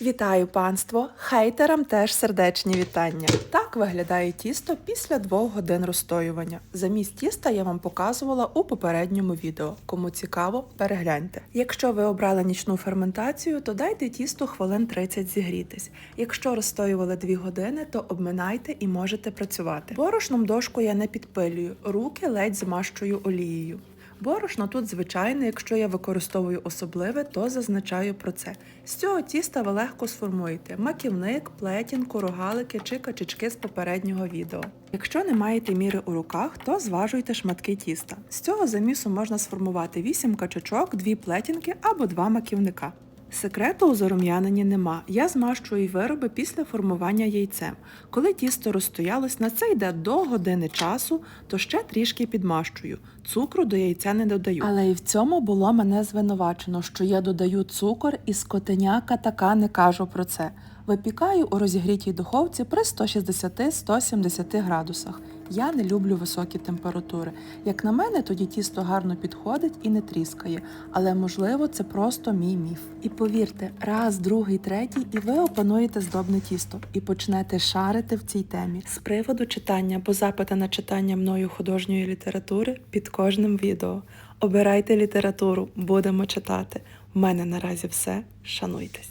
Вітаю панство! Хейтерам теж сердечні вітання. Так виглядає тісто після двох годин розстоювання. Замість тіста я вам показувала у попередньому відео. Кому цікаво, перегляньте. Якщо ви обрали нічну ферментацію, то дайте тісту хвилин 30 зігрітись. Якщо розстоювали 2 години, то обминайте і можете працювати. Борошном дошку я не підпилюю, руки ледь змащую олією. Борошно тут звичайне, якщо я використовую особливе, то зазначаю про це. З цього тіста ви легко сформуєте маківник, плетінку, рогалики чи качечки з попереднього відео. Якщо не маєте міри у руках, то зважуйте шматки тіста. З цього замісу можна сформувати 8 качечок, 2 плетінки або 2 маківника. Секрету у зарум'яненні нема. Я змащую вироби після формування яйцем. Коли тісто розстоялось, на це йде до години часу, то ще трішки підмащую. Цукру до яйця не додаю. Але і в цьому було мене звинувачено, що я додаю цукор і скотеняка така не кажу про це. Випікаю у розігрітій духовці при 160-170 градусах. Я не люблю високі температури. Як на мене, тоді тісто гарно підходить і не тріскає, але можливо це просто мій міф. І повірте, раз, другий, третій, і ви опануєте здобне тісто і почнете шарити в цій темі. З приводу читання, бо запити на читання мною художньої літератури під кожним відео. Обирайте літературу, будемо читати. У мене наразі все. Шануйтесь.